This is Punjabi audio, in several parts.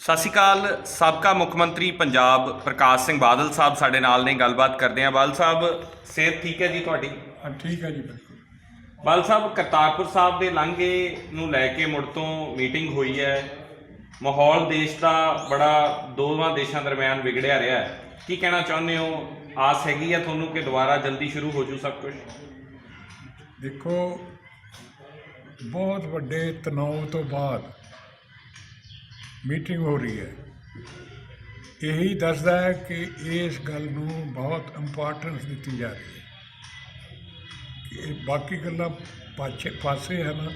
ਸਤਿ ਸ਼੍ਰੀ ਅਕਾਲ ਸਾਬਕਾ ਮੁੱਖ ਮੰਤਰੀ ਪੰਜਾਬ ਪ੍ਰਕਾਸ਼ ਸਿੰਘ ਬਾਦਲ ਸਾਹਿਬ ਸਾਡੇ ਨਾਲ ਨੇ ਗੱਲਬਾਤ ਕਰਦੇ ਹਾਂ। ਬਾਦਲ ਸਾਹਿਬ ਸਿਹਤ ਠੀਕ ਹੈ ਜੀ ਤੁਹਾਡੀ? ਹਾਂ ਠੀਕ ਹੈ ਜੀ ਬਿਲਕੁਲ। ਬਾਦਲ ਸਾਹਿਬ ਕਰਤਾਰਪੁਰ ਸਾਹਿਬ ਦੇ ਲਾਂਘੇ ਨੂੰ ਲੈ ਕੇ ਮੁੜ ਤੋਂ ਮੀਟਿੰਗ ਹੋਈ ਹੈ। ਮਾਹੌਲ ਦੇਸ਼ ਦਾ ਬੜਾ ਦੋਵਾਂ ਦੇਸ਼ਾਂ ਦਰਮਿਆਨ ਵਿਗੜਿਆ ਰਿਹਾ ਹੈ। ਕੀ ਕਹਿਣਾ ਚਾਹੁੰਦੇ ਹੋ? ਆਸ ਹੈਗੀ ਹੈ ਤੁਹਾਨੂੰ ਕਿ ਦੁਬਾਰਾ ਜਲਦੀ ਸ਼ੁਰੂ ਹੋ ਜੂ ਸਭ ਕੁਝ? ਦੇਖੋ ਬਹੁਤ ਵੱਡੇ ਤਣਾਅ ਤੋਂ ਬਾਅਦ ਮੀਟਿੰਗ ਹੋ ਰਹੀ ਹੈ। ਇਹੀ ਦੱਸਦਾ ਹੈ ਕਿ ਇਸ ਗੱਲ ਨੂੰ ਬਹੁਤ ਇੰਪੋਰਟੈਂਸ ਦਿੱਤੀ ਜਾ ਰਹੀ ਹੈ ਇਹ ਬਾਕੀ ਗੱਲਾਂ ਪਾਛੇ ਪਾਸੇ ਹਨ।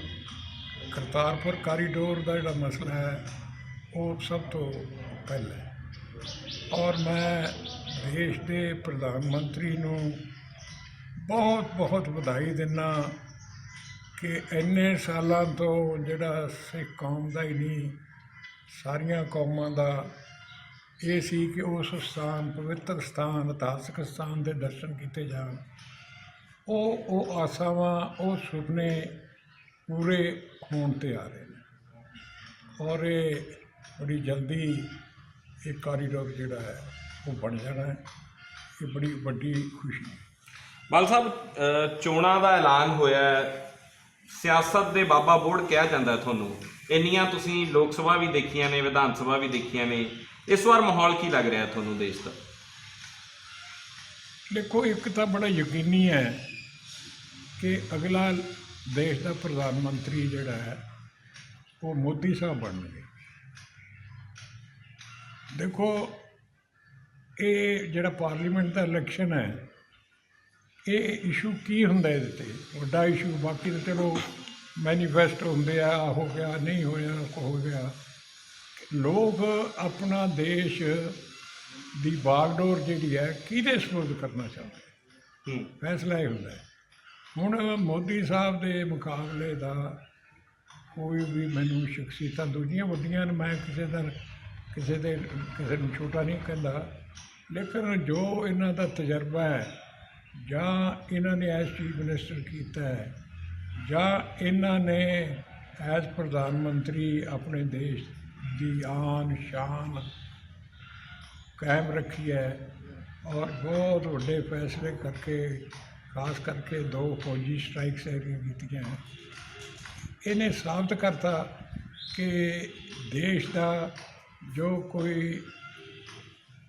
ਕਰਤਾਰਪੁਰ ਕਾਰੀਡੋਰ ਦਾ ਜਿਹੜਾ ਮਸਲਾ ਹੈ, ਉਹ ਸਭ ਤੋਂ ਪਹਿਲਾਂ ਔਰ ਮੈਂ ਦੇਸ਼ ਦੇ ਪ੍ਰਧਾਨ ਮੰਤਰੀ ਨੂੰ ਬਹੁਤ ਬਹੁਤ ਵਧਾਈ ਦਿੰਦਾ ਕਿ ਇੰਨੇ ਸਾਲਾਂ ਤੋਂ ਜਿਹੜਾ ਸਿੱਖ ਕੌਮ ਦਾ ਹੀ ਨਹੀਂ ਸਾਰੀਆਂ ਕੌਮਾਂ ਦਾ ਇਹ ਸੀ ਕਿ ਉਸ ਸਥਾਨ, ਪਵਿੱਤਰ ਸਥਾਨ, ਇਤਿਹਾਸਕ ਸਥਾਨ ਦੇ ਦਰਸ਼ਨ ਕੀਤੇ ਜਾਣ। ਉਹ ਉਹ ਆਸਾਵਾਂ, ਉਹ ਸੁਪਨੇ ਪੂਰੇ ਹੋਣ ਤੇ ਆ ਰਹੇ ਨੇ। ਔਰ ਇਹ ਬੜੀ ਜਲਦੀ ਇਹ ਕਾਰੀਡੋਰ ਜਿਹੜਾ ਹੈ, ਉਹ ਬਣ ਜਾਣਾ ਹੈ। ਇਹ ਬੜੀ ਵੱਡੀ ਖੁਸ਼ੀ ਹੈ। ਬਾਦਲ ਸਾਹਿਬ ਚੋਣਾਂ ਦਾ ਐਲਾਨ ਹੋਇਆ ਸਿਆਸਤ ਦੇ ਬਾਬਾ ਬੋੜ ਕਿਹਾ ਜਾਂਦਾ ਤੁਹਾਨੂੰ। ਇੰਨੀਆਂ ਤੁਸੀਂ ਲੋਕ ਸਭਾ ਵੀ ਦੇਖੀਆਂ ਨੇ, ਵਿਧਾਨ ਸਭਾ ਵੀ ਦੇਖੀਆਂ ਨੇ, ਇਸ ਵਾਰ ਮਾਹੌਲ ਕੀ ਲੱਗ ਰਿਹਾ ਤੁਹਾਨੂੰ ਦੇਸ਼ ਦਾ? ਦੇਖੋ, ਇੱਕ ਤਾਂ ਬੜਾ ਯਕੀਨੀ ਹੈ ਕਿ ਅਗਲਾ ਦੇਸ਼ ਦਾ ਪ੍ਰਧਾਨ ਮੰਤਰੀ ਜਿਹੜਾ ਹੈ, ਉਹ ਮੋਦੀ ਸਾਹਿਬ ਬਣਨਗੇ। ਦੇਖੋ, ਇਹ ਜਿਹੜਾ ਪਾਰਲੀਮੈਂਟ ਦਾ ਇਲੈਕਸ਼ਨ ਹੈ, ਇਹ ਇਸ਼ੂ ਕੀ ਹੁੰਦਾ ਇਹਦੇ ਤੇ? ਵੱਡਾ ਇਸ਼ੂ ਬਾਕੀ ਤਾਂ ਚਲੋ ਮੈਨੀਫੈਸਟੋ ਹੁੰਦੇ ਆ ਆਹ ਹੋ ਗਿਆ ਨਹੀਂ ਹੋਇਆ ਕੋ ਹੋ ਗਿਆ। ਲੋਕ ਆਪਣਾ ਦੇਸ਼ ਦੀ ਬਾਗਡੋਰ ਜਿਹੜੀ ਹੈ ਕਿਹਦੇ ਸਪੋਰਟ ਕਰਨਾ ਚਾਹੁੰਦੇ ਹੂੰ। ਫੈਸਲਾ ਇਹ ਹੁੰਦਾ ਹੁਣ ਮੋਦੀ ਸਾਹਿਬ ਦੇ ਮੁਕਾਬਲੇ ਦਾ ਕੋਈ ਵੀ ਮੈਨੂੰ ਸ਼ਖਸੀਅਤਾਂ ਦੂਜੀਆਂ ਵੱਡੀਆਂ ਨੇ ਮੈਂ ਕਿਸੇ ਦਾ ਕਿਸੇ ਦੇ ਕਿਸੇ ਨੂੰ ਛੋਟਾ ਨਹੀਂ ਕਹਿੰਦਾ। ਲੇਕਿਨ ਜੋ ਇਹਨਾਂ ਦਾ ਤਜਰਬਾ ਹੈ ਜਾਂ ਇਹਨਾਂ ਨੇ ਐਸ ਚੀਫ ਮਿਨਿਸਟਰ ਕੀਤਾ ਹੈ ਜਾਂ ਇਹਨਾਂ ਨੇ ਐਜ਼ ਪ੍ਰਧਾਨ ਮੰਤਰੀ ਆਪਣੇ ਦੇਸ਼ ਦੀ ਆਨ ਸ਼ਾਨ ਕਾਇਮ ਰੱਖੀ ਹੈ ਔਰ ਬਹੁਤ ਵੱਡੇ ਫੈਸਲੇ ਕਰਕੇ, ਖਾਸ ਕਰਕੇ ਦੋ ਫੌਜੀ ਸਟ੍ਰਾਈਕਸ ਐਰੀਆਂ ਕੀਤੀਆਂ ਇਹਨੇ ਸਾਬਤ ਕਰਤਾ ਕਿ ਦੇਸ਼ ਦਾ ਜੋ ਕੋਈ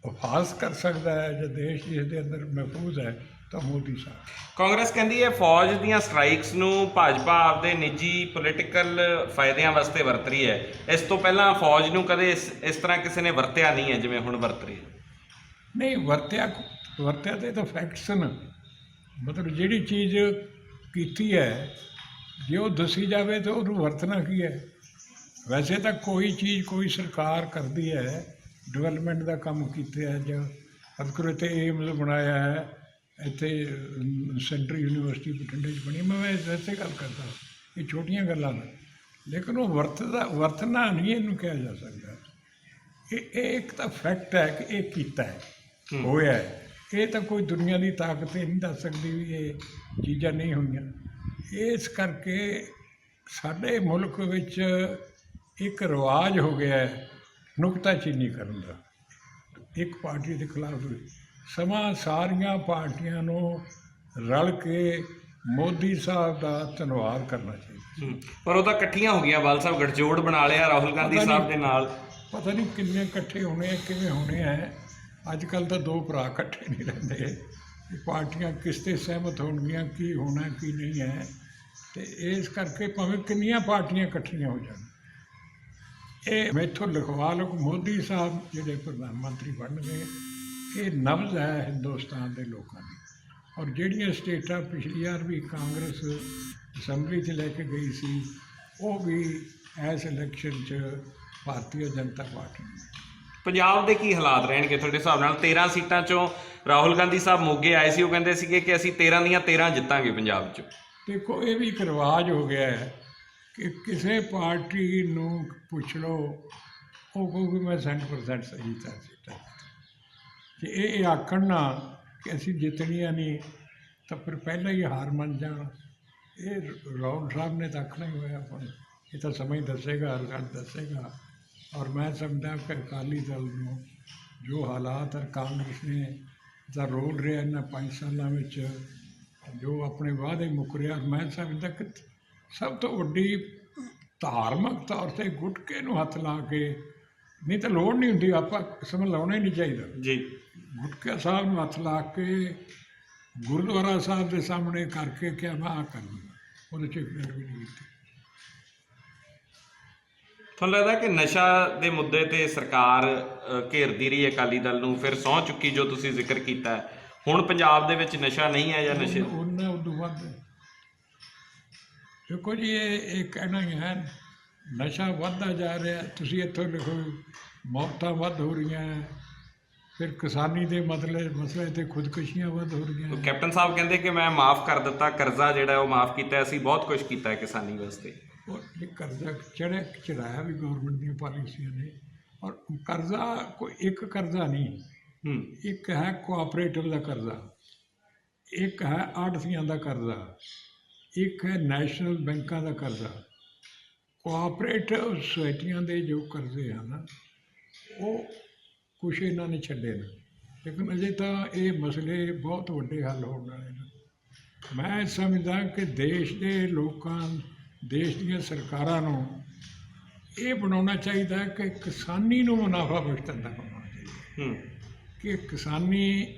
ਉਪਹਾਸ ਕਰ ਸਕਦਾ ਹੈ ਜਾਂ ਦੇਸ਼ ਜਿਸ ਦੇ ਅੰਦਰ ਮਹਿਫੂਜ਼ ਹੈ ਤਾਂ ਮੋਦੀ ਸਾਹਿਬ। ਕਾਂਗਰਸ ਕਹਿੰਦੀ ਹੈ ਫੌਜ ਦੀਆਂ ਸਟ੍ਰਾਈਕਸ ਨੂੰ ਭਾਜਪਾ ਆਪਦੇ ਨਿੱਜੀ ਪੋਲੀਟੀਕਲ ਫਾਇਦਿਆਂ ਵਾਸਤੇ ਵਰਤ ਰਹੀ ਹੈ। ਇਸ ਤੋਂ ਪਹਿਲਾਂ ਫੌਜ ਨੂੰ ਕਦੇ ਇਸ ਇਸ ਤਰ੍ਹਾਂ ਕਿਸੇ ਨੇ ਵਰਤਿਆ ਨਹੀਂ ਹੈ ਜਿਵੇਂ ਹੁਣ ਵਰਤ ਰਹੀ ਹੈ। ਨਹੀਂ ਵਰਤਿਆ ਵਰਤਿਆ ਤੇ ਤਾਂ ਫੈਕਟਸ ਨੇ ਮਤਲਬ ਜਿਹੜੀ ਚੀਜ਼ ਕੀਤੀ ਹੈ ਜੇ ਉਹ ਦੱਸੀ ਜਾਵੇ ਤਾਂ ਉਹਨੂੰ ਵਰਤਣਾ ਕੀ ਹੈ? ਵੈਸੇ ਤਾਂ ਕੋਈ ਚੀਜ਼ ਕੋਈ ਸਰਕਾਰ ਕਰਦੀ ਹੈ ਡਿਵੈਲਪਮੈਂਟ ਦਾ ਕੰਮ ਕੀਤਾ ਹੈ ਜਾਂ ਅਦਕਰ ਤੇ ਏਮਜ਼ ਬਣਾਇਆ ਹੈ। ਇੱਥੇ ਸੈਂਟਰ ਯੂਨੀਵਰਸਿਟੀ ਬਠਿੰਡੇ 'ਚ ਬਣੀ। ਮੈਂ ਵੈਸੇ ਗੱਲ ਕਰਦਾ ਇਹ ਛੋਟੀਆਂ ਗੱਲਾਂ ਨੇ। ਲੇਕਿਨ ਉਹ ਵਰਤਦਾ ਵਰਤਣਾ ਨਹੀਂ ਇਹਨੂੰ ਕਿਹਾ ਜਾ ਸਕਦਾ। ਇਹ ਇਹ ਇੱਕ ਤਾਂ ਫੈਕਟ ਹੈ ਕਿ ਇਹ ਕੀਤਾ ਹੈ। ਹੋਇਆ ਹੈ। ਇਹ ਤਾਂ ਕੋਈ ਦੁਨੀਆ ਦੀ ਤਾਕਤ ਇਹ ਨਹੀਂ ਦੱਸ ਸਕਦੀ ਵੀ ਇਹ ਚੀਜ਼ਾਂ ਨਹੀਂ ਹੋਈਆਂ। ਇਸ ਕਰਕੇ ਸਾਡੇ ਮੁਲਕ ਵਿੱਚ ਇੱਕ ਰਿਵਾਜ ਹੋ ਗਿਆ ਹੈ। ਨੁਕਤਾਚੀਨੀ ਕਰਨ ਦਾ। ਇੱਕ ਪਾਰਟੀ ਦੇ ਖਿਲਾਫ ਸਮਾਂ ਸਾਰੀਆਂ ਪਾਰਟੀਆਂ ਨੂੰ ਰਲ ਕੇ ਮੋਦੀ ਸਾਹਿਬ ਦਾ ਧੰਨਵਾਦ ਕਰਨਾ ਚਾਹੀਦਾ। ਪਰ ਉਹ ਤਾਂ ਇਕੱਠੀਆਂ ਹੋ ਗਈਆਂ ਬਾਲ ਸਾਹਿਬ ਗਠਜੋੜ ਬਣਾ ਲਿਆ ਰਾਹੁਲ ਗਾਂਧੀ ਸਾਹਿਬ। ਦੇ ਨਾਲ ਪਤਾ ਨਹੀਂ ਕਿੰਨੇ ਇਕੱਠੇ ਹੋਣੇ ਆ ਕਿਵੇਂ ਹੋਣੇ ਆ ਅੱਜ ਕੱਲ ਤਾਂ ਦੋ ਭਰਾ ਇਕੱਠੇ ਨਹੀਂ ਰਹਿੰਦੇ ਪਾਰਟੀਆਂ ਕਿਸ ਤੇ ਸਹਿਮਤ ਹੋਣਗੀਆਂ ਕੀ ਹੋਣਾ ਕੀ ਨਹੀਂ ਹੈ ਤੇ ਇਸ ਕਰਕੇ ਭਾਵੇਂ ਕਿੰਨੀਆਂ ਪਾਰਟੀਆਂ ਇਕੱਠੀਆਂ ਹੋ ਜਾਣ ਇਹ ਮੈਥੋਂ ਲਿਖਵਾ ਲਓ ਮੋਦੀ ਸਾਹਿਬ ਜਿਹੜੇ ਪ੍ਰਧਾਨ ਮੰਤਰੀ ਬਣਨਗੇ ਇਹ ਨਬਜ਼ ਹੈ ਹਿੰਦੁਸਤਾਨ ਦੇ ਲੋਕਾਂ ਦੀ। ਔਰ ਜਿਹੜੀਆਂ ਸਟੇਟਾਂ ਪਿਛਲੀ ਵਾਰ ਵੀ ਕਾਂਗਰਸ ਅਸੈਂਬਲੀ 'ਚ ਲੈ ਕੇ ਗਈ ਸੀ ਉਹ ਵੀ ਇਸ ਇਲੈਕਸ਼ਨ 'ਚ ਭਾਰਤੀ ਜਨਤਾ ਪਾਰਟੀ ਪੰਜਾਬ ਦੇ ਕੀ ਹਾਲਾਤ ਰਹਿਣਗੇ ਤੁਹਾਡੇ ਹਿਸਾਬ ਨਾਲ? 13 ਸੀਟਾਂ ਚੋਂ ਰਾਹੁਲ ਗਾਂਧੀ ਸਾਹਿਬ ਮੋਗੇ ਆਏ ਸੀ ਉਹ ਕਹਿੰਦੇ ਸੀਗੇ ਕਿ ਅਸੀਂ 13 ਦੀਆਂ 13 ਜਿੱਤਾਂਗੇ ਪੰਜਾਬ 'ਚ। ਦੇਖੋ ਇਹ ਵੀ ਇੱਕ ਰਿਵਾਜ ਹੋ ਗਿਆ ਹੈ ਕਿ ਕਿਸੇ ਪਾਰਟੀ ਨੂੰ ਪੁੱਛ ਲਓ ਉਹ ਕਹੂਗੀ ਮੈਂ 100% ਸਹੀ ਤਾਂ ਸੀਟਾਂ ਕਿ ਇਹ ਇਹ ਆਖਣ ਨਾ ਕਿ ਅਸੀਂ ਜਿੱਤਣੀਆਂ ਨਹੀਂ, ਤਾਂ ਫਿਰ ਪਹਿਲਾਂ ਹੀ ਹਾਰ ਮੰਨ ਜਾਣ। ਇਹ ਰਾਹੁਲ ਸਾਹਿਬ ਨੇ ਤਾਂ ਆਖਣਾ ਹੀ ਹੋਇਆ ਆਪਾਂ ਨੂੰ। ਇਹ ਤਾਂ ਸਮਾਂ ਹੀ ਦੱਸੇਗਾ ਰਿਜ਼ਲਟ ਦੱਸੇਗਾ। ਔਰ ਮੈਂ ਸਮਝਦਾ ਕਿ ਅਕਾਲੀ ਦਲ ਨੂੰ ਜੋ ਹਾਲਾਤ ਔਰ ਕਾਂਗਰਸ ਨੇ ਦਾ ਰੋਲ ਰਿਹਾ ਇਹਨਾਂ ਪੰਜ ਸਾਲਾਂ ਵਿੱਚ, ਜੋ ਆਪਣੇ ਵਾਅਦੇ ਮੁਕਰਿਆ ਮੈਂ ਸਮਝਦਾ ਕਿ ਸਭ ਤੋਂ ਵੱਡੀ ਧਾਰਮਿਕ ਤੌਰ ਤੇ ਗੁਟਕੇ ਨੂੰ ਹੱਥ ਲਾ ਕੇ, ਨਹੀਂ ਤਾਂ ਲੋੜ ਨਹੀਂ ਹੁੰਦੀ, ਆਪਾਂ ਸਮਝ ਲਾਉਣਾ ਹੀ ਨਹੀਂ ਚਾਹੀਦਾ। ਜੀ। ਗੁਟਕਾ ਸਾਹਿਬ ਨੂੰ ਹੱਥ ਲਾ ਕੇ ਗੁਰਦੁਆਰਾ ਸਾਹਿਬ ਦੇ ਸਾਹਮਣੇ ਕਰਕੇ ਕਿ ਮੈਂ ਆ ਕਰੂੰਗਾ ਉਹਦੇ ਚ ਫਿਰ ਵੀ ਨਹੀਂ ਕੀਤੀ ਤੁਹਾਨੂੰ ਲੱਗਦਾ ਕਿ ਨਸ਼ਾ ਦੇ ਮੁੱਦੇ ਤੇ ਸਰਕਾਰ ਘੇਰਦੀ ਰਹੀ ਹੈ ਅਕਾਲੀ ਦਲ ਨੂੰ ਫਿਰ ਸਹੁੰ ਚੁੱਕੀ ਜੋ ਤੁਸੀਂ ਜ਼ਿਕਰ ਕੀਤਾ। ਹੁਣ ਪੰਜਾਬ ਦੇ ਵਿੱਚ ਨਸ਼ਾ ਨਹੀਂ ਹੈ ਜਾਂ ਨਸ਼ੇ ਉਹਨਾਂ ਉਦੋਂ ਵੱਧ ਦੇਖੋ ਜੀ ਇਹ ਇਹ ਕਹਿਣਾ ਹੀ ਹੈ ਨਸ਼ਾ ਵੱਧਦਾ ਜਾ ਰਿਹਾ ਤੁਸੀਂ ਇੱਥੋਂ ਲਿਖੋ ਮੌਤਾਂ ਵੱਧ ਹੋ ਰਹੀਆਂ ਹੈ। ਫਿਰ ਕਿਸਾਨੀ ਦੇ ਮਸਲੇ ਮਸਲੇ ਤੇ ਖੁਦਕੁਸ਼ੀਆਂ ਵੱਧ ਹੋ ਰਹੀਆਂ। ਕੈਪਟਨ ਸਾਹਿਬ ਕਹਿੰਦੇ ਕਿ ਮੈਂ ਮਾਫ ਕਰ ਦਿੱਤਾ ਕਰਜ਼ਾ ਜਿਹੜਾ ਉਹ ਮਾਫ ਕੀਤਾ ਅਸੀਂ ਬਹੁਤ ਕੁਝ ਕੀਤਾ ਹੈ ਕਿਸਾਨੀ ਵਾਸਤੇ। ਔਰ ਇਹ ਕਰਜ਼ਾ ਚੜ੍ਹਿਆ ਚੜਾਇਆ ਵੀ ਗਵਰਨਮੈਂਟ ਦੀਆਂ ਪਾਲਿਸੀਆਂ ਨੇ। ਔਰ ਕਰਜ਼ਾ ਕੋਈ ਇੱਕ ਕਰਜ਼ਾ ਨਹੀਂ ਹੂੰ। ਇੱਕ ਹੈ ਕੋਆਪਰੇਟਿਵ ਦਾ ਕਰਜ਼ਾ ਇੱਕ ਹੈ ਆੜ੍ਹਤੀਆਂ ਦਾ ਕਰਜ਼ਾ ਇੱਕ ਹੈ ਨੈਸ਼ਨਲ ਬੈਂਕਾਂ ਦਾ ਕਰਜ਼ਾ। ਕੋਆਪਰੇਟਿਵ ਸੁਸਾਇਟੀਆਂ ਦੇ ਜੋ ਕਰਜ਼ੇ ਹਨ ਉਹ ਕੁਛ ਇਹਨਾਂ ਨੇ ਛੱਡੇ ਨੇ। ਲੇਕਿਨ ਅਜੇ ਤਾਂ ਇਹ ਮਸਲੇ ਬਹੁਤ ਵੱਡੇ ਹੱਲ ਹੋਣ ਵਾਲੇ ਨੇ। ਮੈਂ ਸਮਝਦਾ ਕਿ ਦੇਸ਼ ਦੇ ਲੋਕਾਂ ਦੇਸ਼ ਦੀਆਂ ਸਰਕਾਰਾਂ ਨੂੰ ਇਹ ਬਣਾਉਣਾ ਚਾਹੀਦਾ ਕਿ ਕਿਸਾਨੀ ਨੂੰ ਮੁਨਾਫਾ ਬਖਸ਼ ਧੰਦਾ ਬਣਾਉਣਾ ਚਾਹੀਦਾ। ਹੂੰ। ਕਿ ਕਿਸਾਨੀ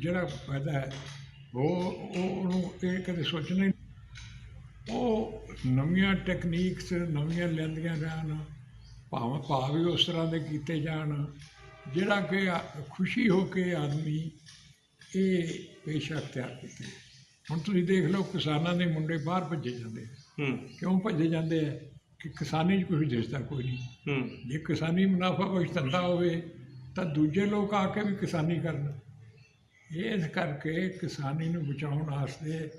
ਜਿਹੜਾ ਫਾਇਦਾ ਹੈ ਉਹ ਉਹ ਉਹਨੂੰ ਇਹ ਕਦੇ ਸੋਚਣਾ ਹੀ ਉਹ ਨਵੀਆਂ ਟੈਕਨੀਕਸ ਨਵੀਆਂ ਲੈਂਦੀਆਂ ਜਾਣ ਭਾਵੇਂ ਭਾਵ ਵੀ ਉਸ ਤਰ੍ਹਾਂ ਦੇ ਕੀਤੇ ਜਾਣ। ਜਿਹੜਾ ਕਿ ਖੁਸ਼ੀ ਹੋ ਕੇ ਆਦਮੀ ਇਹ ਪੇਸ਼ਾ ਅਖਤਿਆਰ ਕੀਤੇ ਹੁਣ ਤੁਸੀਂ ਦੇਖ ਲਓ ਕਿਸਾਨਾਂ ਦੇ ਮੁੰਡੇ ਬਾਹਰ ਭੱਜੇ ਜਾਂਦੇ। ਹੂੰ। ਕਿਉਂ ਭੱਜੇ ਜਾਂਦੇ ਆ? ਕਿ ਕਿਸਾਨੀ 'ਚ ਕੁਝ ਦਿਸਦਾ ਕੋਈ ਨਹੀਂ। ਹੂੰ। ਜੇ ਕਿਸਾਨੀ ਮੁਨਾਫਾ ਬਖਸ਼ ਧੰਦਾ ਹੋਵੇ ਤਾਂ ਦੂਜੇ ਲੋਕ ਆ ਕੇ ਵੀ ਕਿਸਾਨੀ ਕਰਨ। ਇਸ ਕਰਕੇ ਕਿਸਾਨੀ ਨੂੰ ਬਚਾਉਣ ਵਾਸਤੇ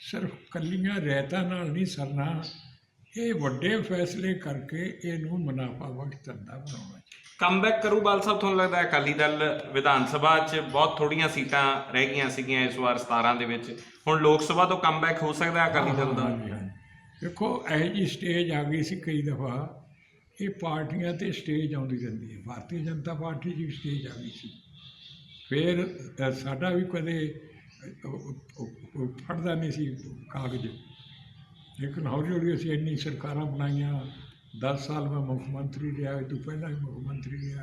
ਸਿਰਫ ਕੱਲੀਆਂ ਰਹਿਤਾਂ ਨਾਲ ਨਹੀਂ ਸਰਨਾ ਇਹ ਵੱਡੇ ਫੈਸਲੇ ਕਰਕੇ ਇਹਨੂੰ ਮੁਨਾਫਾ ਬਖਸ਼ ਧੰਦਾ ਬਣਾਉਣਾ ਚਾਹੀਦਾ। ਕਮਬੈਕ ਕਰੂ ਬਾਲ ਸਾਹਿਬ ਤੁਹਾਨੂੰ ਲੱਗਦਾ ਅਕਾਲੀ ਦਲ ਵਿਧਾਨ ਸਭਾ 'ਚ ਬਹੁਤ ਥੋੜੀਆਂ ਸੀਟਾਂ ਰਹਿ ਗਈਆਂ ਸੀਗੀਆਂ ਇਸ ਵਾਰ 17 ਦੇ ਵਿੱਚ? ਹੁਣ ਲੋਕ ਸਭਾ ਤੋਂ ਕਮਬੈਕ ਹੋ ਸਕਦਾ ਅਕਾਲੀ ਦਲ ਦਾ? ਹਾਂਜੀ, ਹਾਂਜੀ। ਦੇਖੋ ਇਹ ਜੀ ਸਟੇਜ ਆ ਗਈ ਸੀ ਕਈ ਦਫਾ। ਇਹ ਪਾਰਟੀਆਂ ਤੇ ਸਟੇਜ ਆਉਂਦੀ ਰਹਿੰਦੀ ਹੈ। ਭਾਰਤੀ ਜਨਤਾ ਪਾਰਟੀ ਦੀ ਸਟੇਜ ਆ ਗਈ ਸੀ। ਫਿਰ ਅ, ਸਾਡਾ ਵੀ ਕਦੇ ਅ, ਉਹ- ਉਹ- ਉਹ ਫੜਦਾ ਨਹੀਂ ਸੀ ਕਾਗਜ਼। ਲੇਕਿਨ ਹੌਲੀ ਹੌਲੀ ਅਸੀਂ ਇੰਨੀ ਸਰਕਾਰਾਂ ਬਣਾਈਆਂ। 10 ਸਾਲ ਮੈਂ ਮੁੱਖ ਮੰਤਰੀ ਰਿਹਾ, ਇਹ ਤੋਂ ਪਹਿਲਾਂ ਹੀ ਮੁੱਖ ਮੰਤਰੀ ਰਿਹਾ।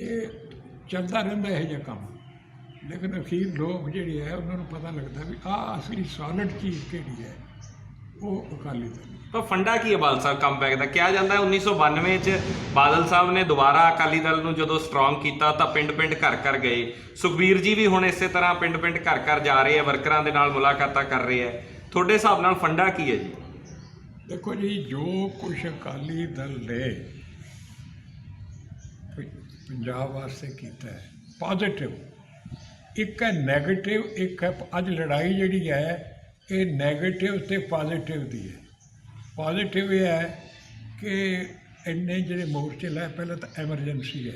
ਇਹ ਚੱਲਦਾ ਰਹਿੰਦਾ ਇਹ ਜਿਹਾ ਕੰਮ। ਲੇਕਿਨ ਅਖੀਰ ਲੋਕ ਜਿਹੜੇ ਹੈ ਉਹਨਾਂ ਨੂੰ ਪਤਾ ਲੱਗਦਾ ਵੀ ਆਹ ਅਸਲੀ ਸੋਲਿਡ ਚੀਜ਼ ਕਿਹੜੀ ਹੈ, ਉਹ ਅਕਾਲੀ ਦਲ ਤਾਂ ਫੰਡਾ ਕੀ ਹੈ ਬਾਦਲ ਸਾਹਿਬ ਕਮਬੈਕ ਦਾ? ਕਿਹਾ ਜਾਂਦਾ ਹੈ 1992 ਚ ਬਾਦਲ ਸਾਹਿਬ ਨੇ ਦੁਬਾਰਾ ਅਕਾਲੀ ਦਲ ਨੂੰ ਜਦੋਂ ਸਟਰੋਂਗ ਕੀਤਾ ਤਾਂ ਪਿੰਡ-ਪਿੰਡ, ਘਰ-ਘਰ ਗਏ। ਸੁਖਬੀਰ ਜੀ ਵੀ ਹੁਣ ਇਸੇ ਤਰ੍ਹਾਂ ਪਿੰਡ-ਪਿੰਡ, ਘਰ-ਘਰ ਜਾ ਰਹੇ ਆ, ਵਰਕਰਾਂ ਦੇ ਨਾਲ ਮੁਲਾਕਾਤਾਂ ਕਰ ਰਹੇ ਆ। ਤੁਹਾਡੇ ਹਿਸਾਬ ਨਾਲ ਫੰਡਾ ਕੀ ਹੈ ਜੀ? ਦੇਖੋ ਜੀ, ਜੋ ਕੁਛ ਅਕਾਲੀ ਦਲ ਨੇ ਪੰਜਾਬ ਵਾਸਤੇ ਕੀਤਾ ਹੈ ਪੋਜ਼ਿਟਿਵ ਇੱਕ ਹੈ 네ਗੇਟਿਵ ਇੱਕ ਹੈ ਅੱਜ ਲੜਾਈ ਜਿਹੜੀ ਹੈ, ਇਹ 네ਗੇਟਿਵ ਤੇ ਪੋਜ਼ਿਟਿਵ ਦੀ ਹੈ। ਪੋਜ਼ਿਟਿਵ ਇਹ ਹੈ ਕਿ ਇੰਨੇ ਜਿਹੜੇ ਮੋਰਚੇ ਲਾਏ ਪਹਿਲਾਂ ਤਾਂ ਐਮਰਜੈਂਸੀ ਹੈ।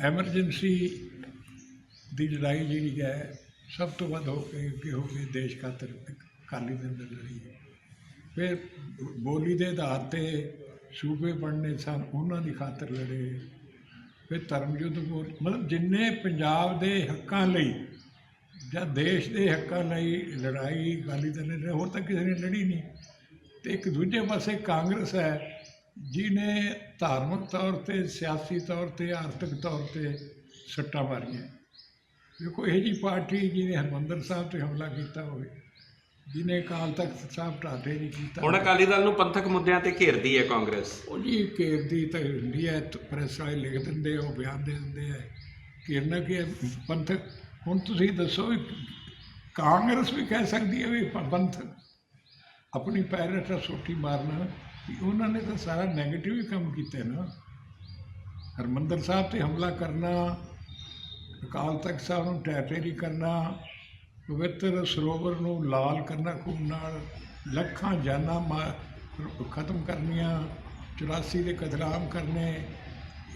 ਐਮਰਜੈਂਸੀ ਦੀ ਲੜਾਈ ਜਿਹੜੀ ਹੈ, ਸਭ ਤੋਂ ਵੱਧ ਹੋ ਕੇ ਅੱਗੇ ਹੋ ਕੇ ਦੇਸ਼ ਖਾਤਰ ਅਕਾਲੀ ਦਲ ਨੇ ਲੜੀ ਹੈ। ਫਿਰ ਬੋਲੀ ਦੇ ਆਧਾਰ ਤੇ ਸੂਬੇ ਬਣਨੇ ਸਨ, ਉਹਨਾਂ ਦੀ ਖਾਤਰ ਲੜੇ। ਫਿਰ ਧਰਮ ਯੁੱਧ ਮੋਰ- ਮਤਲਬ ਜਿੰਨੇ ਪੰਜਾਬ ਦੇ ਹੱਕਾਂ ਲਈ ਜਾਂ ਦੇਸ਼ ਦੇ ਹੱਕਾਂ ਲਈ ਲੜਾਈ, ਅਕਾਲੀ ਦਲ ਨੇ ਹੋਰ ਤਾਂ ਕਿਸੇ ਨੇ ਲੜੀ ਨਹੀਂ। ਤੇ ਇੱਕ ਦੂਜੇ ਪਾਸੇ ਕਾਂਗਰਸ ਹੈ, ਜਿਹਨੇ ਧਾਰਮਿਕ ਤੌਰ ਤੇ, ਸਿਆਸੀ ਤੌਰ ਤੇ, ਆਰਥਿਕ ਤੌਰ ਤੇ ਸੱਟਾਂ ਮਾਰੀਆਂ। ਦੇਖੋ, ਇਹ ਜੀ ਪਾਰਟੀ ਜਿਹਨੇ ਹਰਮੰਦਰ ਸਾਹਿਬ ਤੇ ਹਮਲਾ ਕੀਤਾ ਹੋਵੇ ਜਿਹਨੇ ਅਕਾਲ ਤਖਤ ਸਾਹਿਬ ਢਾਡੇ ਨਹੀਂ ਕੀਤਾ। ਹੁਣ ਅਕਾਲੀ ਦਲ ਨੂੰ ਪੰਥਕ ਮੁੱਦਿਆਂ ਤੇ ਘੇਰਦੀ ਹੈ ਕਾਂਗਰਸ। ਉਹ ਜੀ ਘੇਰਦੀ ਤਾਂ ਹੁੰਦੀ ਹੈ ਪ੍ਰੈਸ ਵਾਲੇ ਲਿਖ ਦਿੰਦੇ ਆ ਉਹ ਬਿਆਨ ਦੇ ਦਿੰਦੇ ਆ। ਘੇਰਨਾ ਕੀ ਹੈ ਪੰਥਕ ਹੁਣ ਤੁਸੀਂ ਦੱਸੋ ਵੀ ਕਾਂਗਰਸ ਵੀ ਕਹਿ ਸਕਦੀ ਹੈ ਵੀ ਪ- ਪੰਥਕ। ਆਪਣੀ ਪੈਰਟ ਸੋਟੀ ਮਾਰਨਾ। ਵੀ ਉਹਨਾਂ ਨੇ ਤਾਂ ਸਾਰਾ 네ਗੇਟਿਵ ਹੀ ਕੰਮ ਕੀਤਾ ਨਾ। ਹਰਮੰਦਰ ਸਾਹਿਬ ਤੇ ਹਮਲਾ ਕਰਨਾ ਅਕਾਲ ਤਖਤ ਸਾਹਿਬ ਨੂੰ ਟੈਟੇਰੀ ਕਰਨਾ। ਪਵਿੱਤਰ ਸਰੋਵਰ ਨੂੰ ਲਾਲ ਕਰਨਾ ਖੂਨ ਨਾਲ ਲੱਖਾਂ ਜਾਨਾਂ ਖਤਮ ਕਰਨੀਆਂ 84 ਦੇ ਕਤਲਾਮ ਕਰਨੇ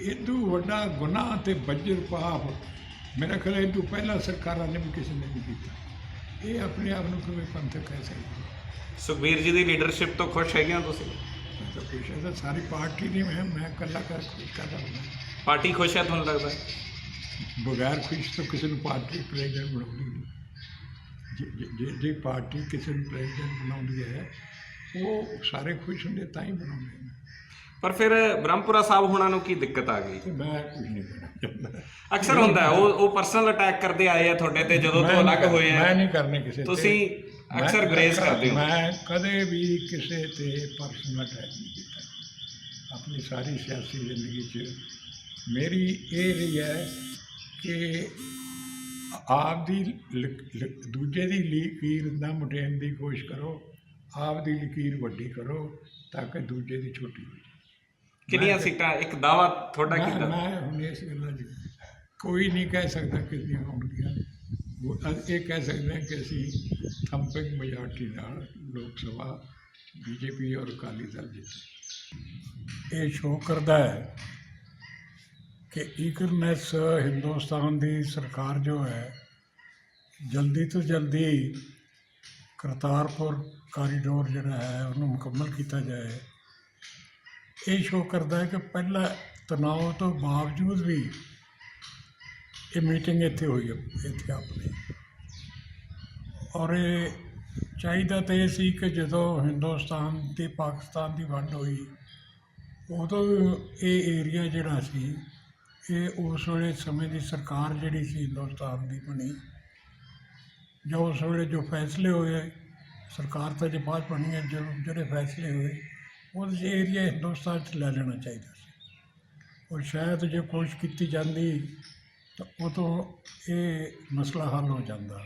ਇਦੋਂ ਵੱਡਾ ਗੁਨਾਹ ਤੇ ਬੱਜਰ ਪਾਪ। ਮੇਰਾ ਖਿਆਲ ਇਹ ਤੋਂ ਪਹਿਲਾਂ ਸਰਕਾਰਾਂ ਨੇ ਵੀ ਕਿਸੇ ਨੇ ਨਹੀਂ ਕੀਤਾ। ਇਹ ਆਪਣੇ ਆਪ ਨੂੰ ਕਿਵੇਂ ਪੰਥਕ ਕਹਿ ਸਕਦੇ ਸੁਖਬੀਰ ਜੀ ਦੀ ਲੀਡਰਸ਼ਿਪ ਤੋਂ ਖੁਸ਼ ਹੈਗੇ ਹੋ ਤੁਸੀਂ? ਤਾਂ ਖੁਸ਼ ਹੈ ਤਾਂ ਸਾਰੀ ਪਾਰਟੀ ਦੀ ਮੈਂ ਮੈਂ ਇਕੱਲਾ ਕਰ ਕਰਦਾ ਹੁੰਦਾ ਪਾਰਟੀ ਖੁਸ਼ ਹੈ ਤੁਹਾਨੂੰ ਲੱਗਦਾ? ਬਗੈਰ ਖੁਸ਼ ਤੋਂ ਕਿਸੇ ਨੂੰ ਪਾਰਟੀ ਪ੍ਰੈਜ਼ੀਡੈਂਟ ਬਣਾਉਂਦੀ ਨਹੀਂ। ਜੇ- ਜੇ- ਜੇ ਜੇ ਪਾਰਟੀ ਕਿਸੇ ਨੂੰ ਪ੍ਰੈਜ਼ੀਡੈਂਟ ਬਣਾਉਂਦੀ ਹੈ ਉਹ ਸਾਰੇ ਖੁਸ਼ ਹੁੰਦੇ ਤਾਂ ਹੀ ਬਣਾਉਂਦੇ ਨੇ। ਪਰ ਫਿਰ ਬ੍ਰਹਮਪੁਰਾ ਸਾਹਿਬ ਹੋਣਾ ਨੂੰ ਕੀ ਦਿੱਕਤ ਆ ਗਈ? ਤੇ ਮੈਂ ਕੁਝ ਨਹੀਂ ਕਹਿਣਾ। ਚਾਹੁੰਦਾ ਅਕਸਰ ਹੁੰਦਾ ਹੈ, ਉਹ ਉਹ ਪਰਸਨਲ ਅਟੈਕ ਕਰਦੇ ਆਏ ਆ ਤੁਹਾਡੇ ਤੇ ਜਦੋਂ ਮੈਂ ਤੋਂ ਅਲੱਗ ਹੋਏ ਮੈਂ ਆ ਨਹੀਂ ਕਰਨੇ ਕਿਸੇ ਤੇ। ਤੁਸੀਂ ਮੈਂ- ਅਕਸਰ ਗ੍ਰੇਸ ਕਰਦੇ ਹੋ। ਮੈਂ ਕਦੇ ਵੀ ਕਿਸੇ ਤੇ ਪਰਸਨਲ ਅਟੈਕ ਨਹੀਂ ਕੀਤਾ। ਆਪਣੀ ਸਾਰੀ ਸਿਆਸੀ ਜ਼ਿੰਦਗੀ 'ਚ ਮੇਰੀ ਇਹ ਰਹੀ ਹੈ ਕਿ ਆਪ ਦੀ ਦੂਜੇ ਦੀ ਲਕੀਰ ਨਾ ਮੁਟੇਣ ਦੀ ਕੋਸ਼ਿਸ਼ ਕਰੋ ਆਪ ਦੀ ਲਕੀਰ ਵੱਡੀ ਕਰੋ ਤਾਂ ਕਿ ਦੂਜੇ ਦੀ ਛੋਟੀ ਹੋ ਜਾਏ। ਕਿੰਨੀਆਂ ਸੀਟਾਂ? ਇੱਕ ਦਾਵਾ ਤੁਹਾਡਾ ਕੀਤਾ ਮੈਂ ਹੁਣ ਇਸ ਗੱਲਾਂ 'ਚ ਕੋਈ ਨਹੀਂ ਕਹਿ ਸਕਦਾ ਕਿੰਨੀਆਂ ਹੋਣਗੀਆਂ ਉਹ ਇਹ ਕਹਿ ਸਕਦੇ ਕਿ ਅਸੀਂ ਥੰਪਿੰਗ ਮੈਜੋਰਟੀ ਨਾਲ ਲੋਕ ਸਭਾ ਬੀਜੇਪੀ ਔਰ ਅਕਾਲੀ ਦਲ ਜਿੱਤੇ। ਇਹ ਸ਼ੋਅ ਕਰਦਾ ਹੈ। ਕਿ ਈਕਰਨੈਸ ਹਿੰਦੁਸਤਾਨ ਦੀ ਸਰਕਾਰ ਜੋ ਹੈ, ਜਲਦੀ ਤੋਂ ਜਲਦੀ ਕਰਤਾਰਪੁਰ ਕਾਰੀਡੋਰ ਜਿਹੜਾ ਹੈ, ਉਹਨੂੰ ਮੁਕੰਮਲ ਕੀਤਾ ਜਾਏ। ਇਹ ਸ਼ੋਅ ਕਰਦਾ ਹੈ ਕਿ ਪਹਿਲਾਂ ਤਣਾਅ ਤੋਂ ਬਾਵਜੂਦ ਵੀ ਇਹ ਮੀਟਿੰਗ ਇੱਥੇ ਹੋਈ ਹੈ, ਇੱਥੇ ਆਪਣੀ। ਔਰ ਇਹ ਚਾਹੀਦਾ ਤਾਂ ਇਹ ਸੀ ਕਿ ਜਦੋਂ ਹਿੰਦੁਸਤਾਨ ਤੇ ਪਾਕਿਸਤਾਨ ਦੀ ਵੰਡ ਹੋਈ, ਉਦੋਂ ਇਹ ਏਰੀਆ ਜਿਹੜਾ ਸੀ ਇਹ ਉਸ ਵੇਲੇ ਸਮੇਂ ਦੀ ਸਰਕਾਰ ਜਿਹੜੀ ਸੀ ਹਿੰਦੁਸਤਾਨ ਦੀ ਬਣੀ। ਜੋ ਉਸ ਵੇਲੇ ਜੋ ਫੈਸਲੇ ਹੋਏ, ਸਰਕਾਰ ਤਾਂ ਜੇ ਬਾਅਦ ਬਣੀ ਹੈ, ਜੋ ਜਿਹੜੇ ਫੈਸਲੇ ਹੋਏ ਉਹਦੇ 'ਚ ਏਰੀਆ ਹਿੰਦੁਸਤਾਨ 'ਚ ਲੈ ਲੈਣਾ ਚਾਹੀਦਾ ਸੀ। ਔਰ ਸ਼ਾਇਦ ਜੇ ਕੋਸ਼ਿਸ਼ ਕੀਤੀ ਜਾਂਦੀ, ਤਾਂ ਉਦੋਂ ਇਹ ਮਸਲਾ ਹੱਲ ਹੋ ਜਾਂਦਾ।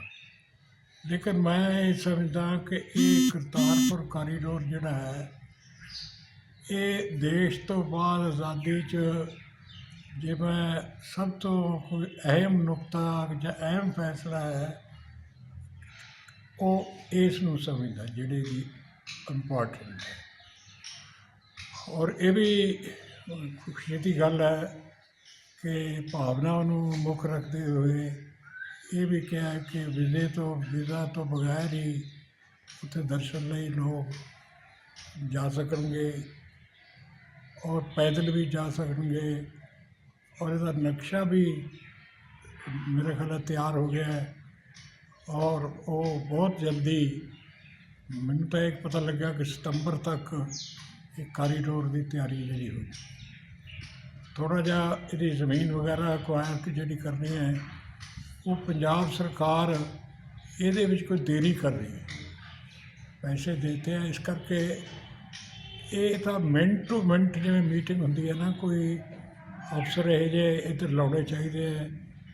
ਲੇਕਿਨ ਮੈਂ ਇਹ ਸਮਝਦਾ ਕਿ ਇਹ ਕਰਤਾਰਪੁਰ ਕਾਰੀਡੋਰ ਜਿਹੜਾ ਹੈ, ਇਹ ਦੇਸ਼ ਤੋਂ ਬਾਅਦ ਆਜ਼ਾਦੀ 'ਚ ਜੇ ਮੈਂ ਸਭ ਤੋਂ ਕੋਈ ਅਹਿਮ ਨੁਕਤਾ ਜਾਂ ਅਹਿਮ ਫੈਸਲਾ ਹੈ, ਉਹ ਇਸ ਨੂੰ ਸਮਝਦਾ, ਜਿਹੜੇ ਵੀ ਇੰਪੋਰਟੈਂਟ ਹੈ। ਔਰ ਇਹ ਵੀ ਖੁਸ਼ੀ ਦੀ ਗੱਲ ਹੈ ਕਿ ਭਾਵਨਾ ਨੂੰ ਮੁੱਖ ਰੱਖਦੇ ਹੋਏ ਇਹ ਵੀ ਕਿਹਾ ਕਿ ਵਿਜੇ ਤੋਂ, ਵੀਜ਼ਾ ਤੋਂ ਬਗੈਰ ਹੀ ਉੱਥੇ ਦਰਸ਼ਨ ਲਈ ਲੋਕ ਜਾ ਸਕਣਗੇ ਔਰ ਪੈਦਲ ਵੀ ਜਾ ਸਕਣਗੇ। ਔਰ ਇਹਦਾ ਨਕਸ਼ਾ ਵੀ ਮੇਰੇ ਖਿਆਲ ਨਾਲ ਤਿਆਰ ਹੋ ਗਿਆ ਹੈ ਔਰ ਉਹ ਬਹੁਤ ਜਲਦੀ ਮੈਨੂੰ ਤਾਂ ਇਹ ਪਤਾ ਲੱਗਾ ਕਿ ਸਤੰਬਰ ਤੱਕ ਇਹ ਕਾਰੀਡੋਰ ਦੀ ਤਿਆਰੀ ਜਿਹੜੀ ਹੋਈ ਥੋੜਾ ਜਿਹਾ ਇਹਦੀ ਜ਼ਮੀਨ ਵਗੈਰਾ ਅਕਵਾਇਰ ਜਿਹੜੀ ਕਰਨੀ ਹੈ ਉਹ ਪੰਜਾਬ ਸਰਕਾਰ ਇਹਦੇ ਵਿੱਚ ਕੋਈ ਦੇਰੀ ਕਰ ਰਹੀ ਹੈ ਪੈਸੇ ਦੇਤੇ ਆ ਇਸ ਕਰਕੇ ਇਹ ਤਾਂ ਮਿੰਟ ਟੂ ਮਿੰਟ ਜਿਵੇਂ ਮੀਟਿੰਗ ਹੁੰਦੀ ਹੈ ਨਾ ਕੋਈ ਅਫਸਰ ਇਹ ਜੇ ਇੱਧਰ ਲਾਉਣੇ ਚਾਹੀਦੇ ਹੈ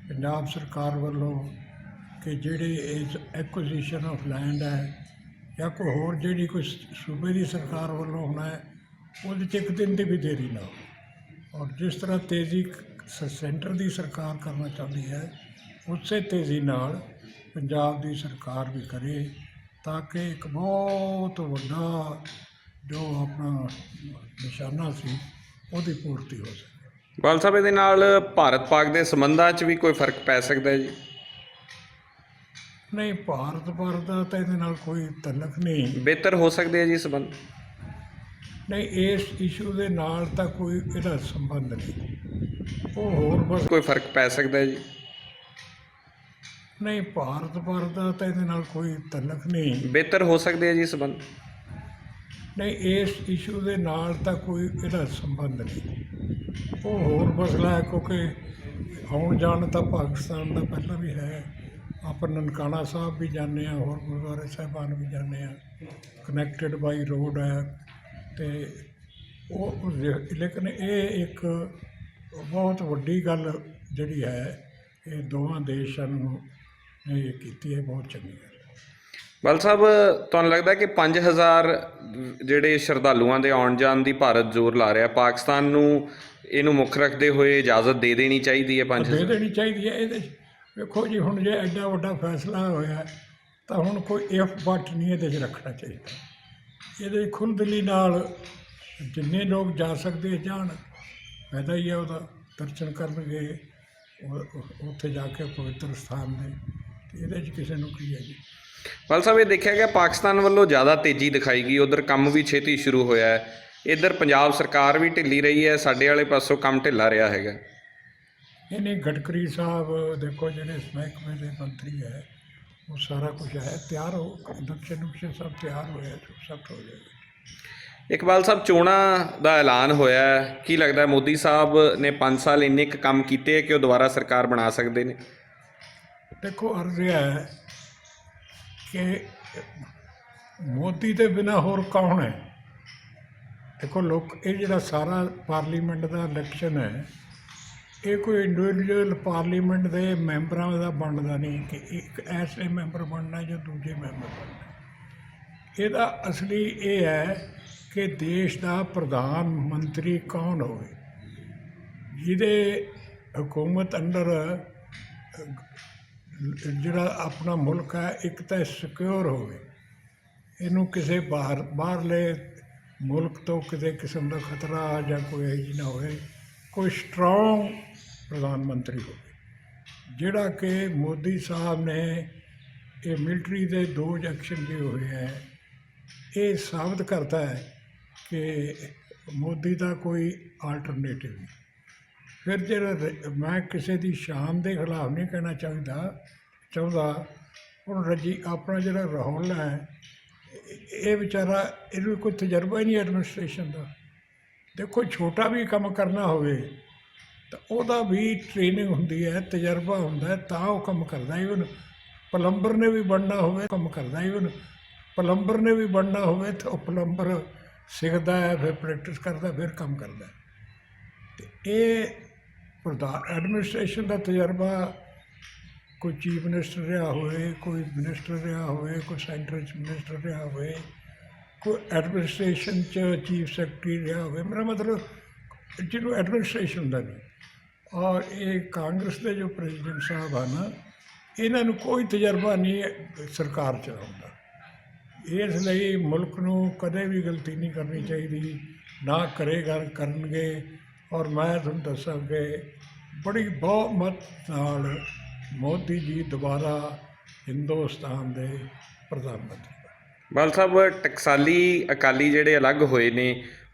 ਪੰਜਾਬ ਸਰਕਾਰ ਵੱਲੋਂ ਕਿ ਜਿਹੜੇ ਇਸ ਐਕੁਜੀਸ਼ਨ ਆਫ ਲੈਂਡ ਹੈ ਜਾਂ ਕੋਈ ਹੋਰ ਜਿਹੜੀ ਕੋਈ ਸੂਬੇ ਦੀ ਸਰਕਾਰ ਵੱਲੋਂ ਹੋਣਾ ਹੈ, ਉਹਦੇ 'ਚ ਇੱਕ ਦਿਨ ਦੀ ਵੀ ਦੇਰੀ ਨਾ ਹੋ ਔਰ ਜਿਸ ਤਰ੍ਹਾਂ ਤੇਜ਼ੀ ਸੈਂਟਰ ਦੀ ਸਰਕਾਰ ਕਰਨਾ ਚਾਹੁੰਦੀ ਹੈ, ਉਸੇ ਤੇਜ਼ੀ ਨਾਲ ਪੰਜਾਬ ਦੀ ਸਰਕਾਰ ਵੀ ਕਰੇ ਤਾਂ ਕਿ ਇੱਕ ਬਹੁਤ ਵੱਡਾ ਜੋ ਆਪਣਾ ਨਿਸ਼ਾਨਾ ਸੀ, ਉਹਦੀ ਪੂਰਤੀ ਹੋ ਸਕੇ। ਬਾਲ ਸਾਹਿਬ ਇਹਦੇ ਨਾਲ ਭਾਰਤ ਪਾਕ ਦੇ ਸੰਬੰਧਾਂ 'ਚ ਵੀ ਕੋਈ ਫ਼ਰਕ ਪੈ ਸਕਦਾ ਹੈ ਜੀ? ਨਹੀਂ ਭਾਰਤ ਭਾਰਤ ਦਾ ਤਾਂ ਇਹਦੇ ਨਾਲ ਕੋਈ ਤਲਕ ਨਹੀਂ। ਬਿਹਤਰ ਹੋ ਸਕਦੇ ਆ ਜੀ ਸੰਬੰਧ? ਨਹੀਂ ਇਸ ਇਸ਼ੂ ਦੇ ਨਾਲ ਤਾਂ ਕੋਈ ਇਹਦਾ ਸੰਬੰਧ ਨਹੀਂ। ਉਹ ਹੋਰ ਬਸ ਕੋਈ ਫ਼ਰਕ ਪੈ ਸਕਦਾ ਹੈ ਜੀ? ਨਹੀਂ ਭਾਰਤ ਭਾਰਤ ਦਾ ਤਾਂ ਇਹਦੇ ਨਾਲ ਕੋਈ ਤਲਕ ਨਹੀਂ। ਬਿਹਤਰ ਹੋ ਸਕਦੇ ਆ ਜੀ ਸੰਬੰਧ? ਨਹੀਂ, ਇਸ ਇਸ਼ੂ ਦੇ ਨਾਲ ਤਾਂ ਕੋਈ ਇਹਦਾ ਸੰਬੰਧ ਨਹੀਂ। ਉਹ ਹੋਰ ਮਸਲਾ ਹੈ, ਕਿਉਂਕਿ ਆਉਣ ਜਾਣ ਤਾਂ ਪਾਕਿਸਤਾਨ ਦਾ ਪਹਿਲਾਂ ਵੀ ਹੈ। ਆਪਾਂ ਨਨਕਾਣਾ ਸਾਹਿਬ ਵੀ ਜਾਂਦੇ ਆ ਹੋਰ ਗੁਰਦੁਆਰੇ ਸਾਹਿਬਾਨ ਵੀ ਜਾਂਦੇ ਆ ਕਨੈਕਟਡ ਬਾਈ ਰੋਡ ਹੈ ਤੇ ਉਹ ਲੇਕਿਨ ਇਹ ਇੱਕ ਬਹੁਤ ਵੱਡੀ ਗੱਲ ਜਿਹੜੀ ਹੈ, ਇਹ ਦੋਵਾਂ ਦੇਸ਼ਾਂ ਨੂੰ ਇਹ ਕੀਤੀ ਹੈ, ਬਹੁਤ ਚੰਗੀ ਗੱਲ। ਬਲ ਸਾਹਿਬ ਤੁਹਾਨੂੰ ਲੱਗਦਾ ਕਿ 5000 ਜਿਹੜੇ ਸ਼ਰਧਾਲੂਆਂ ਦੇ ਆਉਣ ਜਾਣ ਦੀ ਭਾਰਤ ਜ਼ੋਰ ਲਾ ਰਿਹਾ ਪਾਕਿਸਤਾਨ ਨੂੰ ਇਹਨੂੰ ਮੁੱਖ ਰੱਖਦੇ ਹੋਏ ਇਜਾਜ਼ਤ ਦੇ ਦੇਣੀ ਚਾਹੀਦੀ ਹੈ ਦੇ 5000 ਦੇਣੀ ਚਾਹੀਦੀ ਹੈ ਇਹਦੇ ਵੇਖੋ ਜੀ ਹੁਣ ਜੇ ਐਡਾ ਵੱਡਾ ਫੈਸਲਾ ਹੋਇਆ ਤਾਂ ਹੁਣ ਕੋਈ ਇਫ ਬਟ ਨਹੀਂ ਇਹਦੇ 'ਚ ਰੱਖਣਾ ਚਾਹੀਦਾ। ਇਹਦੇ 'ਚ ਖੁੱਲ੍ਹਦਿਲੀ ਨਾਲ ਜਿੰਨੇ ਲੋਕ ਜਾ ਸਕਦੇ ਜਾਣ ਫਾਇਦਾ ਹੀ ਹੈ ਉਹਦਾ ਦਰਸ਼ਨ ਕਰਨਗੇ ਉੱਥੇ ਜਾ ਕੇ ਪਵਿੱਤਰ ਸਥਾਨ ਦੇ ਇਹਦੇ 'ਚ ਕਿਸੇ ਨੂੰ ਕੀ ਹੈ ਜੀ? ਬਲ ਸਾਹਿਬ ਇਹ ਦੇਖਿਆ ਗਿਆ ਪਾਕਿਸਤਾਨ ਵੱਲੋਂ ਜ਼ਿਆਦਾ ਤੇਜ਼ੀ ਦਿਖਾਈ ਗਈ। ਉਧਰ ਕੰਮ ਵੀ ਛੇਤੀ ਸ਼ੁਰੂ ਹੋਇਆ ਹੈ। ਇੱਧਰ ਪੰਜਾਬ ਸਰਕਾਰ ਵੀ ਢਿੱਲੀ ਰਹੀ ਹੈ। ਸਾਡੇ ਵਾਲੇ ਪਾਸੋਂ ਕੰਮ ਢਿੱਲਾ ਰਿਹਾ ਹੈਗਾ। ਇਹ ਨਹੀਂ ਗਡਕਰੀ ਸਾਹਿਬ ਦੇਖੋ ਜਿਹੜੇ ਮਹਿਕਮੇ ਦੇ ਮੰਤਰੀ ਹੈ ਉਹ ਸਾਰਾ ਕੁਝ ਹੈ। ਤਿਆਰ ਹੋ ਨਕਸ਼ੇ ਨੁਕਸ਼ੇ ਸਭ ਤਿਆਰ ਹੋਇਆ ਸਭ ਹੋ ਜਾਏਗਾ ਇਕਬਾਲ ਸਾਹਿਬ ਚੋਣਾਂ ਦਾ ਐਲਾਨ ਹੋਇਆ ਕੀ ਲੱਗਦਾ ਮੋਦੀ ਸਾਹਿਬ ਨੇ 5 ਸਾਲ ਇੰਨੇ ਕੰਮ ਕੀਤੇ ਕਿ ਉਹ ਦੁਬਾਰਾ ਸਰਕਾਰ ਬਣਾ ਸਕਦੇ ਨੇ? ਦੇਖੋ, ਅਰਜ਼ ਹੈ ਕਿ ਮੋਦੀ ਦੇ ਬਿਨਾ ਹੋਰ ਕੌਣ ਹੈ? ਦੇਖੋ, ਲੋਕ, ਇਹ ਜਿਹੜਾ ਸਾਰਾ ਪਾਰਲੀਮੈਂਟ ਦਾ ਇਲੈਕਸ਼ਨ ਹੈ, ਇਹ ਕੋਈ ਇੰਡੀਵਿਜੂਅਲ ਪਾਰਲੀਮੈਂਟ ਦੇ ਮੈਂਬਰਾਂ ਦਾ ਬਣਦਾ ਨਹੀਂ ਕਿ ਇੱਕ ਐਸੇ ਮੈਂਬਰ ਬਣਨਾ ਜਾਂ ਦੂਜੇ ਮੈਂਬਰ ਬਣਨਾ ਇਹਦਾ ਅਸਲੀ ਇਹ ਹੈ ਕਿ ਦੇਸ਼ ਦਾ ਪ੍ਰਧਾਨ ਮੰਤਰੀ ਕੌਣ ਹੋਵੇ? ਜਿਹਦੇ ਹਕੂਮਤ ਅੰਡਰ ਜਿਹੜਾ ਆਪਣਾ ਮੁਲਕ ਹੈ, ਇੱਕ ਤਾਂ ਸਿਕਿਉਰ ਹੋਵੇ ਇਹਨੂੰ ਕਿਸੇ ਬਾਹਰ, ਬਾਹਰਲੇ ਮੁਲਕ ਤੋਂ ਕਿਸੇ ਕਿਸਮ ਦਾ ਖਤਰਾ ਜਾਂ ਕੋਈ ਇਹੋ ਜਿਹੀ ਨਾ ਹੋਵੇ, ਕੋਈ ਸਟਰੋਂਗ ਪ੍ਰਧਾਨ ਮੰਤਰੀ ਹੋਵੇ। ਜਿਹੜਾ ਕਿ ਮੋਦੀ ਸਾਹਿਬ ਨੇ ਇਹ ਮਿਲਟਰੀ ਦੇ ਦੋ ਐਕਸ਼ਨ ਜੇ ਹੋਏ ਹੈ, ਇਹ ਸਾਬਤ ਕਰਦਾ ਹੈ ਕਿ ਮੋਦੀ ਦਾ ਕੋਈ ਆਲਟਰਨੇਟਿਵ ਨਹੀਂ। ਫਿਰ ਜਿਹੜਾ ਮੈਂ ਕਿਸੇ ਦੀ ਸ਼ਾਨ ਦੇ ਖਿਲਾਫ ਨਹੀਂ ਕਹਿਣਾ ਚਾਹੁੰਦਾ ਚਾਹੁੰਦਾ, ਹੁਣ ਰਜੀ ਆਪਣਾ ਜਿਹੜਾ ਰਾਹੁਲ ਹੈ ਇਹ- ਇਹ ਵਿਚਾਰਾ, ਇਹਨੂੰ ਕੋਈ ਤਜਰਬਾ ਹੀ ਨਹੀਂ ਐਡਮਿਨਿਸਟ੍ਰੇਸ਼ਨ ਦਾ। ਦੇਖੋ, ਛੋਟਾ ਵੀ ਕੰਮ ਕਰਨਾ ਹੋਵੇ, ਤਾਂ ਉਹਦਾ ਵੀ ਟ੍ਰੇਨਿੰਗ ਹੁੰਦੀ ਹੈ, ਤਜਰਬਾ ਹੁੰਦਾ ਤਾਂ ਉਹ ਕੰਮ ਕਰਦਾ ਇਵਨ ਪਲੰਬਰ ਨੇ ਵੀ ਬਣਨਾ ਹੋਵੇ, ਕੰਮ ਕਰਦਾ ਇਵਨ ਪਲੰਬਰ ਨੇ ਵੀ ਬਣਨਾ ਹੋਵੇ, ਤਾਂ ਉਹ ਪਲੰਬਰ ਸਿੱਖਦਾ ਹੈ, ਫਿਰ ਪ੍ਰੈਕਟਿਸ ਕਰਦਾ, ਫਿਰ ਕੰਮ ਕਰਦਾ ਹੈ। ਤੇ ਇਹ ਪ੍ਰਧਾਨ ਐਡਮਿਨਿਸਟ੍ਰੇਸ਼ਨ ਦਾ ਤਜਰਬਾ, ਕੋਈ ਚੀਫ ਮਿਨਿਸਟਰ ਰਿਹਾ ਹੋਵੇ, ਕੋਈ ਮਿਨਿਸਟਰ ਰਿਹਾ ਹੋਵੇ, ਕੋਈ ਸੈਂਟਰ 'ਚ ਮਿਨਿਸਟਰ ਰਿਹਾ ਹੋਵੇ, ਕੋਈ ਐਡਮਿਨਿਸਟ੍ਰੇਸ਼ਨ 'ਚ ਚੀਫ ਸੈਕਟਰੀ ਰਿਹਾ ਹੋਵੇ, ਮੇਰਾ ਮਤਲਬ ਜਿਹਨੂੰ ਐਡਮਿਨਿਸਟ੍ਰੇਸ਼ਨ ਦਾ ਨਹੀਂ। ਔਰ ਇਹ ਕਾਂਗਰਸ ਦੇ ਜੋ ਪ੍ਰੈਜ਼ੀਡੈਂਟ ਸਾਹਿਬ ਹਨ, ਇਹਨਾਂ ਨੂੰ ਕੋਈ ਤਜਰਬਾ ਨਹੀਂ ਸਰਕਾਰ ਚਲਾਉਣ ਦਾ ਇਸ ਲਈ ਮੁਲਕ ਨੂੰ ਕਦੇ ਵੀ ਗਲਤੀ ਨਹੀਂ ਕਰਨੀ ਚਾਹੀਦੀ, ਨਾ ਕਰੇਗਾ ਕਰਨਗੇ ਔਰ ਮੈਂ ਤੁਹਾਨੂੰ ਦੱਸਾਂ ਕਿ ਬੜੀ ਬਹੁਮਤ ਨਾਲ ਮੋਦੀ ਜੀ ਦੁਬਾਰਾ ਹਿੰਦੁਸਤਾਨ ਦੇ ਪ੍ਰਧਾਨ ਮੰਤਰੀ। ਬਾਲ ਸਾਹਿਬ ਟਕਸਾਲੀ ਅਕਾਲੀ ਜਿਹੜੇ ਅਲੱਗ ਹੋਏ ਨੇ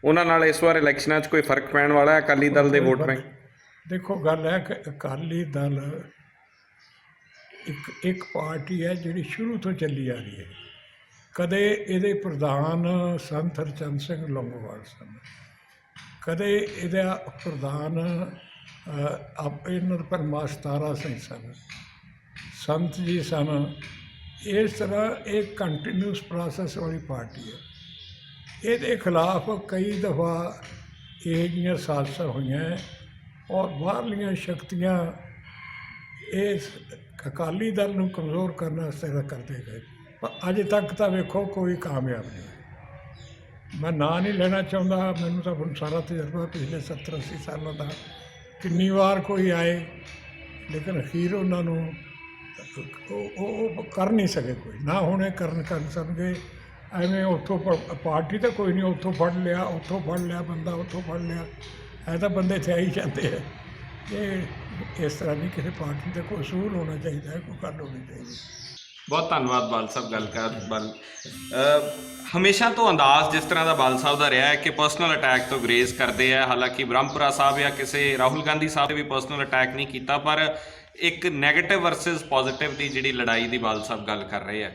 ਉਹਨਾਂ ਨਾਲ ਇਸ ਵਾਰ ਇਲੈਕਸ਼ਨਾਂ 'ਚ ਕੋਈ ਫ਼ਰਕ ਪੈਣ ਵਾਲਾ ਹੈ? ਅਕਾਲੀ ਦਲ ਦੇ ਵੋਟ ਬੈਂਕ ਦੇਖੋ ਗੱਲ ਹੈ ਕਿ ਅਕਾਲੀ ਦਲ ਇੱਕ ਇੱਕ ਪਾਰਟੀ ਹੈ ਜਿਹੜੀ ਸ਼ੁਰੂ ਤੋਂ ਚੱਲੀ ਆ ਰਹੀ ਹੈ। ਕਦੇ ਇਹਦੇ ਪ੍ਰਧਾਨ ਸੰਤ ਹਰਚੰਦ ਸਿੰਘ ਲੌਂਗੋਵਾਲ ਸਨ। ਕਦੇ ਇਹਦਾ ਪ੍ਰਧਾਨ ਆਪ ਇਹਨਾਂ ਦਾ ਪਰਮਾਸਤਾਰਾ ਸਿੰਘ ਸਨ। ਸੰਤ ਜੀ ਸਨ। ਇਸ ਤਰ੍ਹਾਂ ਇਹ ਕੰਟੀਨਿਊਸ ਪ੍ਰੋਸੈਸ ਵਾਲੀ ਪਾਰਟੀ ਹੈ। ਇਹਦੇ ਖਿਲਾਫ ਕਈ ਦਫਾ ਇਹ ਜਿਹੀਆਂ ਸਾਜ਼ਿਸ਼ਾਂ ਹੋਈਆਂ ਹੈ ਔਰ ਬਾਹਰਲੀਆਂ ਸ਼ਕਤੀਆਂ ਇਸ ਅਕਾਲੀ ਦਲ ਨੂੰ ਕਮਜ਼ੋਰ ਕਰਨ ਵਾਸਤੇ ਤਾਂ ਕਰਦੇ ਗਏ। ਪਰ ਅਜੇ ਤੱਕ ਤਾਂ ਵੇਖੋ ਕੋਈ ਕਾਮਯਾਬ ਨਹੀਂ। ਮੈਂ ਨਾਂ ਨਹੀਂ ਲੈਣਾ ਚਾਹੁੰਦਾ। ਮੈਨੂੰ ਤਾਂ ਹੁਣ ਸਾਰਾ ਤਜਰਬਾ ਪਿਛਲੇ 70 80 ਸਾਲਾਂ ਦਾ। ਕਿੰਨੀ ਵਾਰ ਕੋਈ ਆਏ, ਲੇਕਿਨ ਅਖੀਰ ਉਹਨਾਂ ਨੂੰ ਉਹ ਉਹ ਕਰ ਨਹੀਂ ਸਕੇ ਕੋਈ। ਨਾ ਹੁਣੇ ਕਰਨ ਕਰ ਸਕਣਗੇ। ਐਵੇਂ ਉੱਥੋਂ ਪ- ਪਾਰਟੀ ਤਾਂ ਕੋਈ ਨਹੀਂ, ਉੱਥੋਂ ਫੜ ਲਿਆ, ਉੱਥੋਂ ਫੜ ਲਿਆ ਬੰਦਾ, ਉੱਥੋਂ ਫੜ ਲਿਆ। ਐ ਤਾਂ ਬੰਦੇ ਇੱਥੇ ਆ ਹੀ ਜਾਂਦੇ ਆ। ਇਹ, ਇਸ ਤਰ੍ਹਾਂ ਨਹੀਂ ਕਿਸੇ ਪਾਰਟੀ ਦਾ ਕੋਈ ਅਸੂਲ ਹੋਣਾ ਚਾਹੀਦਾ ਹੈ ਕੋਈ ਗੱਲ ਹੋਣੀ ਚਾਹੀਦੀ। ਬਹੁਤ ਧੰਨਵਾਦ ਬਾਲ ਸਾਹਿਬ ਗੱਲ ਕਰ ਬਲ। ਹਮੇਸ਼ਾ ਤੋਂ ਅੰਦਾਜ਼ ਜਿਸ ਤਰ੍ਹਾਂ ਦਾ ਬਾਲ ਸਾਹਿਬ ਦਾ ਰਿਹਾ ਹੈ ਕਿ ਪਰਸਨਲ ਅਟੈਕ ਤੋਂ ਗਰੇਜ਼ ਕਰਦੇ ਆ। ਹਾਲਾਂਕਿ ਬ੍ਰਹਮਪੁਰਾ ਸਾਹਿਬ ਜਾਂ ਕਿਸੇ ਰਾਹੁਲ ਗਾਂਧੀ ਸਾਹਿਬ ਨੇ ਵੀ ਪਰਸਨਲ ਅਟੈਕ ਨਹੀਂ ਕੀਤਾ, ਪਰ ਇੱਕ 네ਗੇਟਿਵ ਵਰਸਸ ਪੋਜ਼ਿਟਿਵ ਦੀ ਜਿਹੜੀ ਲੜਾਈ ਦੀ ਬਾਲ ਸਾਹਿਬ ਗੱਲ ਕਰ ਰਹੇ ਆ।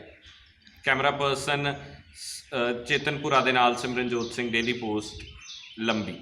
ਕੈਮਰਾ ਪਰਸਨ ਚੇਤਨਪੁਰਾ ਦੇ ਨਾਲ ਸਿਮਰਨਜੋਤ ਸਿੰਘ ਡੇਲੀ ਪੋਸਟ ਲੰਬੀ।